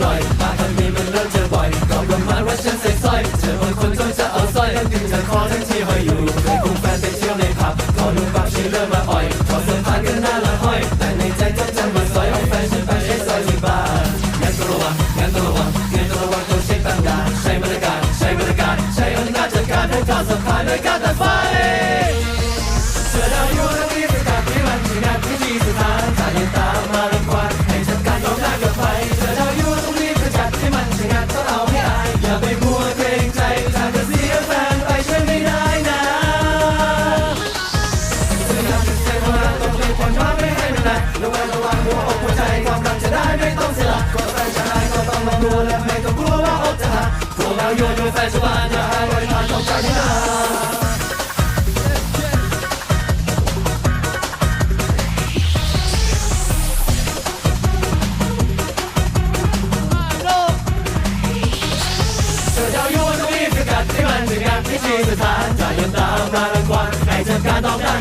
หน่อย มาทางนี้มันเริ่มจะบ่อยกอบลงมาว่าฉันใส่สร้อยเธอบางคนจ้อจะเอาสร้อยทั้งดึงจากคอทั้งที่ห้อยอยู่เคยคุมแฟนไปเที่ยวในผับพอดูปากชีเริ่มมาอ่อยพอเสื้อผ้าก็น่าละห้อย แต่ในใจจำองจะมาสอยเอาแฟนฉันไปใช้สร้อยที่บาทงั้นตัวระวังงั้นตัวระวังงั้นตัวระวังต้องใช้ปัญญาใช้บรรการใช้บรรการใช้อำนาจจัดการให้การสัมพันธ์ด้วยกัน นไระวังระวังหัวอกหัวใจความรักจะได้ไม่ต้องเสียหลักก่อนแฟนจะหายก็ต้องลองดูและไม่ต้องกลัวว่าอกจะหักพวกเราโยนโยนแฟนชาวบ้านจะหายไว้ทานต้องใจที่ได้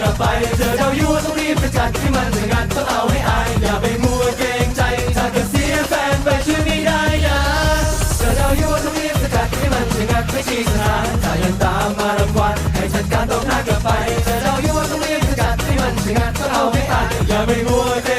ลับไปเจอดาวยั่วต้องรีบไปจัดที่มันจะงานต้องเอาให้อายอย่าไปมัวเกรงใจถ้าเกิดเสียแฟนไปช่วยไม่ได้นะเจอเจ้าวยั่วต้องรีบไปจัดที่มันจะงัดไม่ชี้สถานถ้ายังตามมารางวัลให้จัดการตรงหน้ากลับไปเจอเจ้าวยั่วต้องรีบไปจัดที่มันจะงานต้องเอาให้อายอย่าไปมัวเกรง